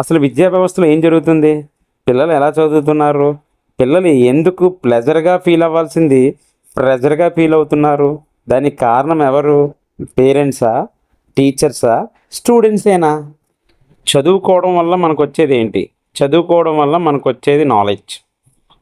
అసలు విద్యా వ్యవస్థలో ఏం జరుగుతుంది? పిల్లలు ఎలా చదువుతున్నారు? పిల్లలు ఎందుకు ప్లెజర్గా ఫీల్ అవ్వాల్సింది? ప్రెజర్గా ఫీల్ అవుతున్నారు? దానికి కారణం ఎవరు? పేరెంట్సా టీచర్సా స్టూడెంట్సేనా చదువుకోవడం వల్ల మనకు వచ్చేది ఏంటి? చదువుకోవడం వల్ల మనకు వచ్చేది నాలెడ్జ్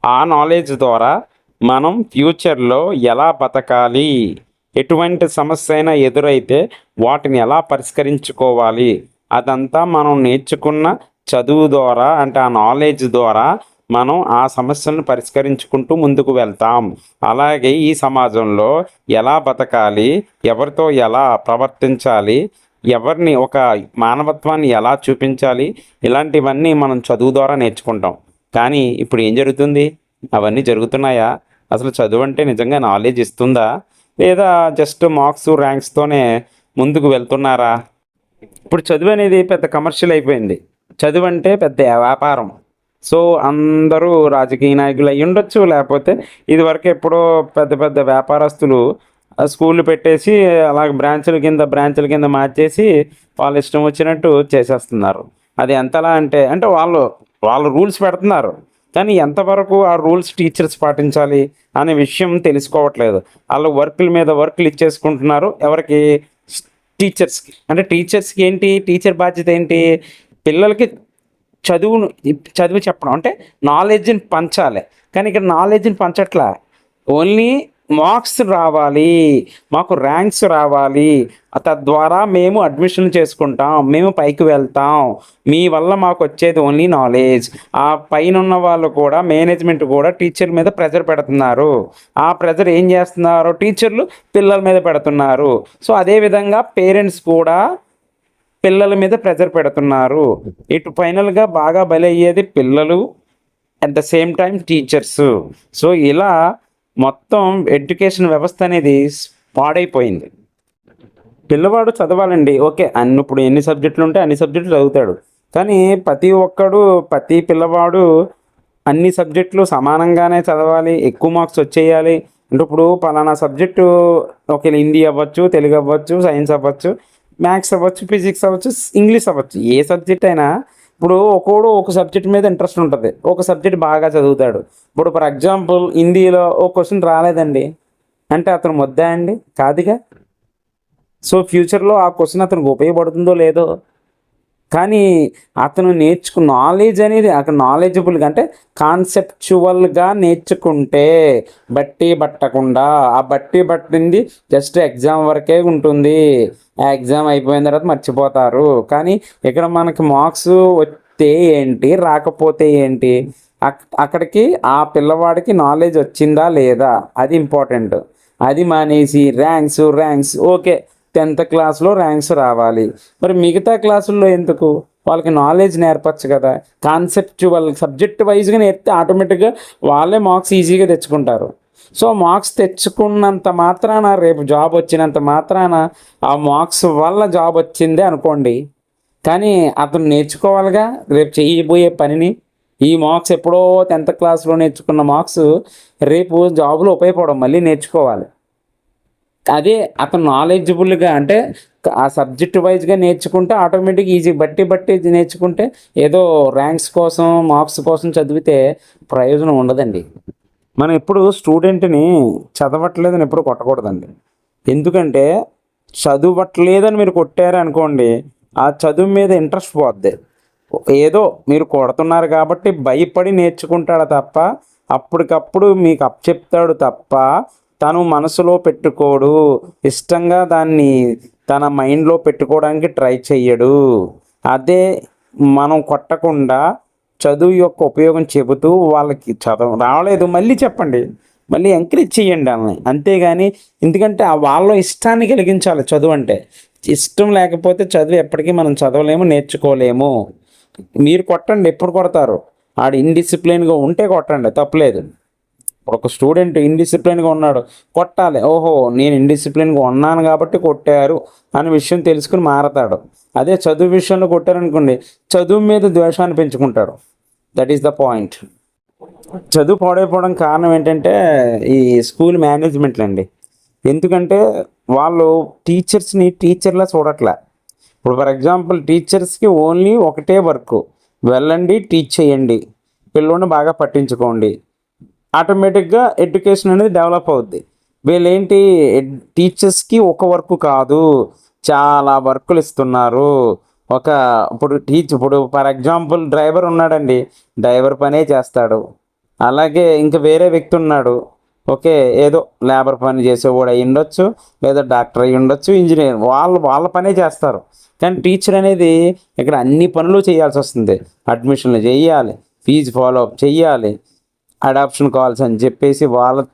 ఆ నాలెడ్జ్ ద్వారా మనం ఫ్యూచర్లో ఎలా బతకాలి? ఎటువంటి సమస్య అయినా ఎదురైతే వాటిని ఎలా పరిష్కరించుకోవాలి? అదంతా మనం నేర్చుకున్న చదువు ద్వారా అంటే ఆ నాలెడ్జ్ ద్వారా మనం ఆ సమస్యలను పరిష్కరించుకుంటూ ముందుకు వెళ్తాం. అలాగే ఈ సమాజంలో ఎలా బతకాలి ఎవరితో ఎలా ప్రవర్తించాలి ఎవరిని ఒక మానవత్వాన్ని ఎలా చూపించాలి ఇలాంటివన్నీ మనం చదువు ద్వారా నేర్చుకుంటాం. కానీ ఇప్పుడు ఏం జరుగుతుంది? అవన్నీ జరుగుతున్నాయా? అసలు చదువు అంటే నిజంగా నాలెడ్జ్ ఇస్తుందా? లేదా జస్ట్ మార్క్స్ ర్యాంక్స్తోనే ముందుకు వెళ్తున్నారా? ఇప్పుడు చదువు అనేది పెద్ద కమర్షియల్ అయిపోయింది. చదువు అంటే పెద్ద వ్యాపారం. సో అందరూ రాజకీయ నాయకులు అయ్యి ఉండొచ్చు లేకపోతే ఇదివరకు ఎప్పుడో పెద్ద పెద్ద వ్యాపారస్తులు స్కూళ్ళు పెట్టేసి అలాగ బ్రాంచుల కింద బ్రాంచుల కింద మార్చేసి వాళ్ళ ఇష్టం వచ్చినట్టు చేసేస్తున్నారు. అది ఎంతలా అంటే అంటే వాళ్ళు వాళ్ళు రూల్స్ పెడుతున్నారు. కానీ ఎంతవరకు ఆ రూల్స్ టీచర్స్ పాటించాలి అనే విషయం తెలుసుకోవట్లేదు. వాళ్ళ వర్కుల మీద వర్కులు ఇచ్చేసుకుంటున్నారు. ఎవరికి టీచర్స్కి. అంటే టీచర్స్కి ఏంటి? టీచర్ బాధ్యత ఏంటి? పిల్లలకి చదువును చదువు చెప్పడం. అంటే నాలెడ్జ్ని పంచాలి. కానీ ఇక్కడ నాలెడ్జ్ని పంచట్లా. ఓన్లీ మార్క్స్ రావాలి మాకు ర్యాంక్స్ రావాలి తద్వారా మేము అడ్మిషన్ చేసుకుంటాం మేము పైకి వెళ్తాం. మీ వల్ల మాకు వచ్చేది ఓన్లీ నాలెడ్జ్ ఆ పైన ఉన్న వాళ్ళు కూడా మేనేజ్మెంట్ కూడా టీచర్ మీద ప్రెజర్ పెడుతున్నారు. ఆ ప్రెజర్ ఏం చేస్తున్నారు? టీచర్లు పిల్లల మీద పెడుతున్నారు. సో అదేవిధంగా పేరెంట్స్ కూడా పిల్లల మీద ప్రెజర్ పెడుతున్నారు. ఇటు ఫైనల్గా బాగా బలయ్యేది పిల్లలు at the same time teachers so ఇలా మొత్తం ఎడ్యుకేషన్ వ్యవస్థ అనేది పాడైపోయింది. పిల్లవాడు చదవాలండి ఓకే అన్ని ఇప్పుడు ఎన్ని సబ్జెక్టులు ఉంటే అన్ని సబ్జెక్టులు చదువుతాడు. కానీ ప్రతి ఒక్కడు ప్రతి పిల్లవాడు అన్ని సబ్జెక్టులు సమానంగానే చదవాలి ఎక్కువ మార్క్స్ వచ్చేయాలి. అంటే ఇప్పుడు పలానా సబ్జెక్టు ఒక హిందీ అవ్వచ్చు తెలుగు అవ్వచ్చు సైన్స్ అవ్వచ్చు మ్యాథ్స్ అవ్వచ్చు ఫిజిక్స్ అవ్వచ్చు ఇంగ్లీష్ అవ్వచ్చు ఏ సబ్జెక్ట్ అయినా ఇప్పుడు ఒక్కోడు ఒక సబ్జెక్ట్ మీద ఇంట్రెస్ట్ ఉంటుంది. ఒక సబ్జెక్ట్ బాగా చదువుతాడు. ఇప్పుడు ఫర్ ఎగ్జాంపుల్ హిందీలో ఒక క్వశ్చన్ రాలేదండి. అంటే అతను ముద్దా అండి? కాదుగా? సో ఫ్యూచర్లో ఆ క్వశ్చన్ అతనికి ఉపయోగపడుతుందో లేదో కానీ అతను నేర్చుకు నాలెడ్జ్ అనేది అక్కడ నాలెడ్జబుల్గా అంటే కాన్సెప్చువల్గా నేర్చుకుంటే బట్టి పట్టకుండా ఆ బట్టి పట్టింది జస్ట్ ఎగ్జామ్ వరకే ఉంటుంది. ఆ ఎగ్జామ్ అయిపోయిన తర్వాత మర్చిపోతారు. కానీ ఇక్కడ మనకి మార్క్స్ వస్తే ఏంటి రాకపోతే ఏంటి అక్- అక్కడికి ఆ పిల్లవాడికి నాలెడ్జ్ వచ్చిందా లేదా అది ఇంపార్టెంట్ అది మానేసి ర్యాంక్స్ ర్యాంక్స్ ఓకే టెన్త్ క్లాస్లో ర్యాంక్స్ రావాలి. మరి మిగతా క్లాసుల్లో ఎందుకు? వాళ్ళకి నాలెడ్జ్ నేర్పచ్చు కదా. కాన్సెప్చువల్ సబ్జెక్ట్ వైజ్గా నేర్పితే ఆటోమేటిక్గా వాళ్ళే మార్క్స్ ఈజీగా తెచ్చుకుంటారు. సో మార్క్స్ తెచ్చుకున్నంత మాత్రాన రేపు జాబ్ వచ్చినంత మాత్రాన ఆ మార్క్స్ వల్ల జాబ్ వచ్చిందే అనుకోండి. కానీ అతను నేర్చుకోవాలిగా రేపు చేయబోయే పనిని. ఈ మార్క్స్ ఎప్పుడో టెన్త్ క్లాస్లో నేర్చుకున్న మార్క్స్ రేపు జాబ్లో ఉపయోగపడడం మళ్ళీ నేర్చుకోవాలి. అదే అతను నాలెడ్జబుల్గా అంటే ఆ సబ్జెక్ట్ వైజ్గా నేర్చుకుంటే ఆటోమేటిక్ ఈజీ బట్టి బట్టి నేర్చుకుంటే ఏదో ర్యాంక్స్ కోసం మార్క్స్ కోసం చదివితే ప్రయోజనం ఉండదండి. మనం ఎప్పుడు స్టూడెంట్ని చదవట్లేదని ఎప్పుడు కొట్టకూడదండి. ఎందుకంటే చదవట్లేదని మీరు కొట్టారు అనుకోండి ఆ చదువు మీద ఇంట్రెస్ట్ పోద్ది. ఏదో మీరు కొడుతున్నారు కాబట్టి భయపడి నేర్చుకుంటాడు తప్ప అప్పటికప్పుడు మీకు అప్పచెప్తాడు తప్ప తను మనసులో పెట్టుకోడు. ఇష్టంగా దాన్ని తన మైండ్లో పెట్టుకోవడానికి ట్రై చెయ్యడు. అదే మనం కొట్టకుండా చదువు యొక్క ఉపయోగం చెబుతూ వాళ్ళకి చదవ రావలేదు మళ్ళీ చెప్పండి. మళ్ళీ ఎంకరేజ్ చేయండి వాళ్ళని. అంతేగాని ఎందుకంటే ఆ వాళ్ళ ఇష్టాన్ని కలిగించాలి చదువు అంటే. ఇష్టం లేకపోతే చదువు ఎప్పటికీ మనం చదవలేము నేర్చుకోలేము. మీరు కొట్టండి ఎప్పుడు కొడతారు? ఆడు ఇన్డిసిప్లిన్గా ఉంటే కొట్టండి తప్పలేదు. ఒక స్టూడెంట్ ఇండిసిప్లిన్గా ఉన్నాడు. కొట్టాలి. ఓహో నేను ఇండిసిప్లిన్గా ఉన్నాను కాబట్టి కొట్టారు అనే విషయం తెలుసుకుని మారతాడు. అదే చదువు విషయంలో కొట్టారనుకోండి చదువు మీద ద్వేషాన్ని పెంచుకుంటాడు. దట్ ఈస్ ద పాయింట్ చదువు పాడైపోవడం కారణం ఏంటంటే ఈ స్కూల్ మేనేజ్మెంట్లు అండి. ఎందుకంటే వాళ్ళు టీచర్స్ని టీచర్లా చూడట్లే. ఇప్పుడు ఫర్ ఎగ్జాంపుల్ టీచర్స్కి ఓన్లీ ఒకటే వర్క్. వెళ్ళండి టీచ్ చేయండి. పిల్లోని బాగా పట్టించుకోండి. ఆటోమేటిక్గా ఎడ్యుకేషన్ అనేది డెవలప్ అవుద్ది. వీళ్ళేంటి టీచర్స్కి ఒక వర్క్ కాదు. చాలా వర్కులు ఇస్తున్నారు. ఒక ఇప్పుడు టీచ్ ఇప్పుడు ఫర్ ఎగ్జాంపుల్ డ్రైవర్ ఉన్నాడండి. డ్రైవర్ పనే చేస్తాడు. అలాగే ఇంకా వేరే వ్యక్తి ఉన్నాడు. ఓకే ఏదో లేబర్ పని చేసేవాడు అయి ఉండొచ్చు లేదా డాక్టర్ అయి ఉండొచ్చు ఇంజనీర్. వాళ్ళు వాళ్ళ పనే చేస్తారు. కానీ టీచర్ అనేది ఇక్కడ అన్ని పనులు చేయాల్సి వస్తుంది. అడ్మిషన్లు చేయాలి ఫీజు ఫాలోఅప్ చేయాలి అడాప్షన్ కాల్స్ అని చెప్పేసి వాళ్ళ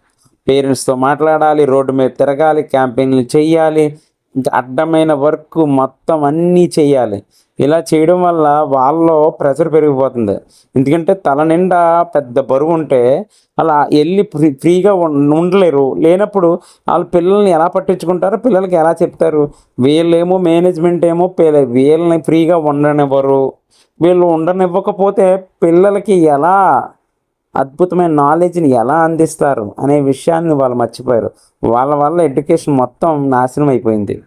పేరెంట్స్తో మాట్లాడాలి రోడ్డు మీద తిరగాలి క్యాంపెయిన్లు చేయాలి ఇంకా అడ్డమైన వర్క్ మొత్తం అన్నీ చేయాలి ఇలా చేయడం వల్ల వాళ్ళలో ప్రెషర్ పెరిగిపోతుంది. ఎందుకంటే తల నిండా పెద్ద బరువు ఉంటే అలా వెళ్ళి ఫ్రీ ఫ్రీగా ఉండలేరు. లేనప్పుడు వాళ్ళ పిల్లల్ని ఎలా పట్టించుకుంటారో? పిల్లలకి ఎలా చెప్తారు? వీళ్ళేమో మేనేజ్మెంట్ ఏమో వీళ్ళని ఫ్రీగా ఉండనివ్వరు. వీళ్ళు ఉండనివ్వకపోతే పిల్లలకి ఎలా అద్భుతమైన నాలెడ్జ్ని ఎలా అందిస్తారు అనే విషయాన్ని వాళ్ళు మర్చిపోయారు. వాళ్ళ వల్ల ఎడ్యుకేషన్ మొత్తం నాశనం అయిపోయింది.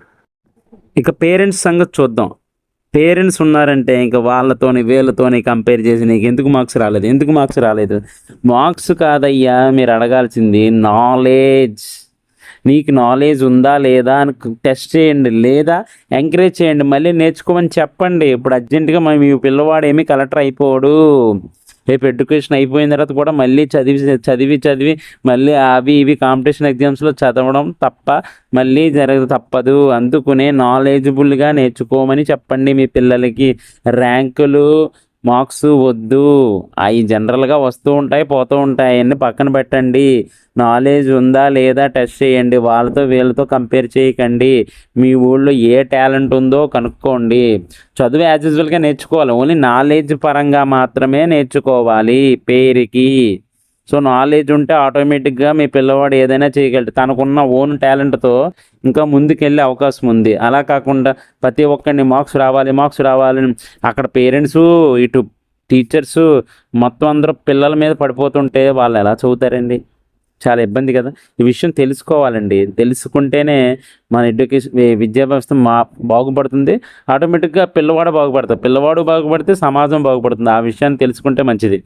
ఇక పేరెంట్స్ సంగతి చూద్దాం. పేరెంట్స్ ఉన్నారంటే ఇంకా వాళ్ళతోని వీళ్ళతోని కంపేర్ చేసి నీకు ఎందుకు మార్క్స్ రాలేదు? ఎందుకు మార్క్స్ రాలేదు? మార్క్స్ కాదయ్యా మీరు అడగాల్సింది నాలెడ్జ్ నీకు నాలెడ్జ్ ఉందా లేదా అని టెస్ట్ చేయండి. లేదా ఎంకరేజ్ చేయండి. మళ్ళీ నేర్చుకోమని చెప్పండి. ఇప్పుడు అర్జెంటుగా మేము మీ పిల్లవాడు ఏమీ కలెక్టర్ అయిపోడు. రేపు ఎడ్యుకేషన్ అయిపోయిన తర్వాత కూడా మళ్ళీ చదివి చదివి చదివి మళ్ళీ అవి ఇవి కాంపిటీషన్ ఎగ్జామ్స్లో చదవడం తప్ప మళ్ళీ జరగదు తప్పదు. అందుకునే నాలెడ్జబుల్గా నేర్చుకోమని చెప్పండి మీ పిల్లలకి. ర్యాంకులు మార్క్స్ వద్దు. అవి జనరల్గా వస్తూ ఉంటాయి పోతూ ఉంటాయి. అన్ని పక్కన పెట్టండి. నాలెడ్జ్ ఉందా లేదా టెస్ట్ చేయండి. వాళ్ళతో వీళ్ళతో కంపేర్ చేయకండి. మీ ఊళ్ళో ఏ టాలెంట్ ఉందో కనుక్కోండి. చదువు యాజ్ యూజువల్గా నేర్చుకోవాలి. ఓన్లీ నాలెడ్జ్ పరంగా మాత్రమే నేర్చుకోవాలి పేరుకి. సో నాలెడ్జ్ ఉంటే ఆటోమేటిక్గా మీ పిల్లవాడు ఏదైనా చేయగలడు. తనకున్న ఓన్ టాలెంట్తో ఇంకా ముందుకెళ్ళే అవకాశం ఉంది. అలా కాకుండా ప్రతి ఒక్కరిని మార్క్స్ రావాలి మార్క్స్ రావాలి. అక్కడ పేరెంట్స్ ఇటు టీచర్స్ మొత్తం అందరూ పిల్లల మీద పడిపోతుంటే వాళ్ళు ఎలా చదువుతారండి? చాలా ఇబ్బంది కదా. ఈ విషయం తెలుసుకోవాలండి. తెలుసుకుంటేనే మన ఎడ్యుకేషన్ విద్యా వ్యవస్థ మా బాగుపడుతుంది. ఆటోమేటిక్గా పిల్లవాడు బాగుపడతాడు. పిల్లవాడు బాగుపడితే సమాజం బాగుపడుతుంది. ఆ విషయాన్ని తెలుసుకుంటే మంచిది.